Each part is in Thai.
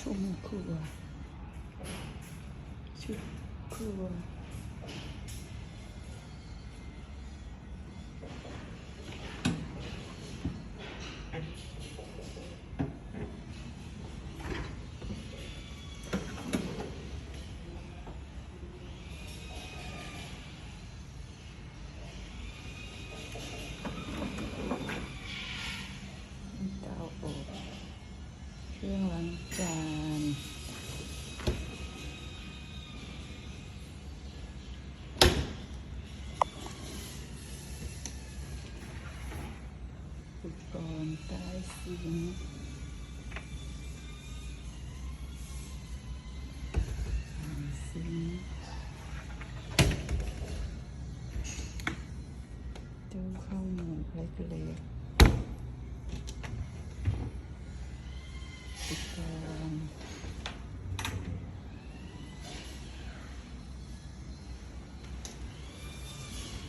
ชมครั เครื่องล้างจานอุปกรณ์ใต้ซิงซิงตู้ข้าวหมูเล็กๆ อุปกรณ์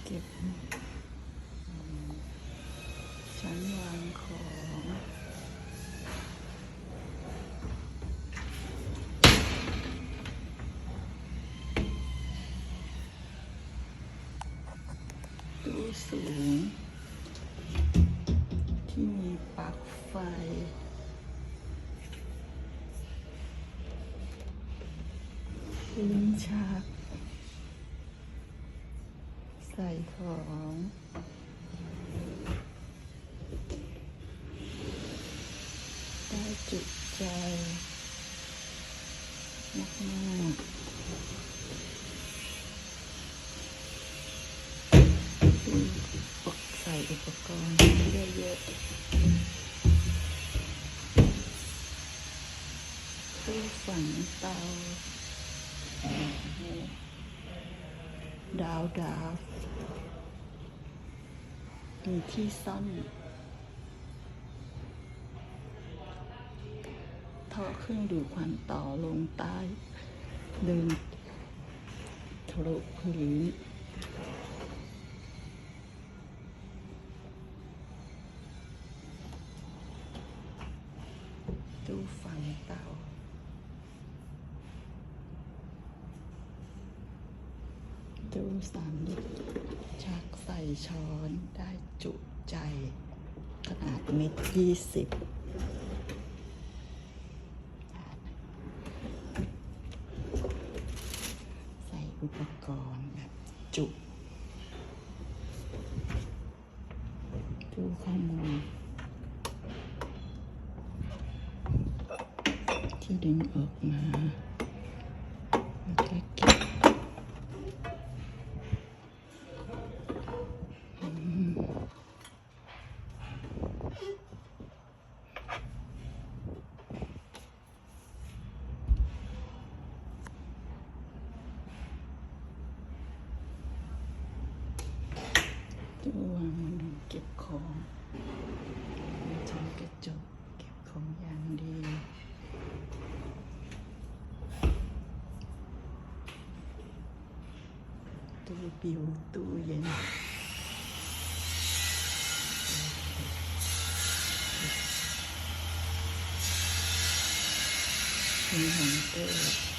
เก็บชั้นวางของตู้สูง ที่มีปลั๊กไฟ ลิ้นชัก ใส่ของได้จุใจมากมากๆที่ปกใส่อุปกรณ์เยอะๆตู้ฝังเตา ดาวดาวมีที่ซ่อนท่อเครื่องดูดควันต่อลงใต้เดินทะลุพื้นตู้ฝังเตา ดูสามลิตรชักใส่ช้อนได้จุใจ ขนาดเม็ดยี่สิบใส่อุปกรณ์แบบจุดูข้อมูลที่ดึงออกมาแล้วก็เก็บ ตู้วางมันเก็บของมีช่องกระจกเก็บของอย่างดีตู้ปิวตู้เย็นมีของเตอร์